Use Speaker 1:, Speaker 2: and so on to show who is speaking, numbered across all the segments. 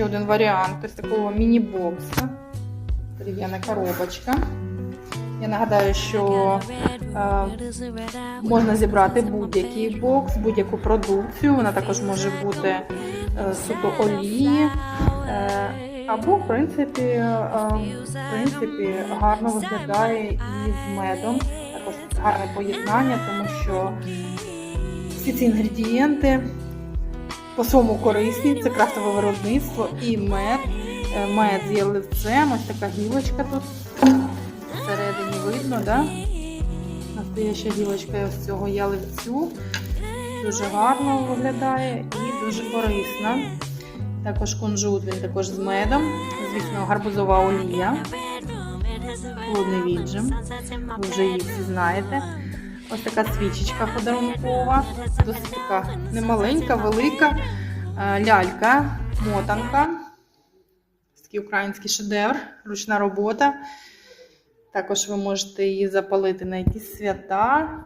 Speaker 1: ще один варіант ось такого міні-бокса. Дерев'яна коробочка. Я нагадаю, що е, можна зібрати будь-який бокс, будь-яку продукцію. Вона також може бути е, суто олії. Е, або, в принципі, е, в принципі, гарно виглядає і з медом. Також гарне поєднання, тому що всі ці інгредієнти по своєму корисні, це крафтове виробництво і мед. Е, Мед з яливцем, ось така гілочка тут всередині видно, да? Настояща гілочка ось цього яливцю. Дуже гарно виглядає і дуже корисна. Також кунжут, він також з медом. Звісно, гарбузова олія. Холодний віджим. Ви вже її всі знаєте. Ось така свічечка подарункова. Досить така немаленька, велика е, лялька, мотанка. Такий український шедевр, ручна робота. Також ви можете її запалити на якісь свята.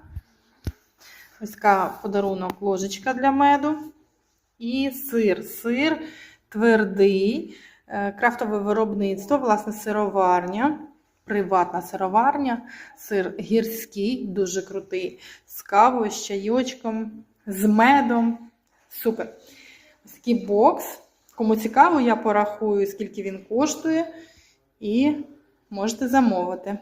Speaker 1: Ось така подарунок ложечка для меду. І сир. Сир твердий, е, крафтове виробництво, власне, сироварня, приватна сироварня, сир гірський, дуже крутий, з кавою, з чайочком, з медом. Супер. Ось бокс. Кому цікаво, я порахую, скільки він коштує, і можете замовити.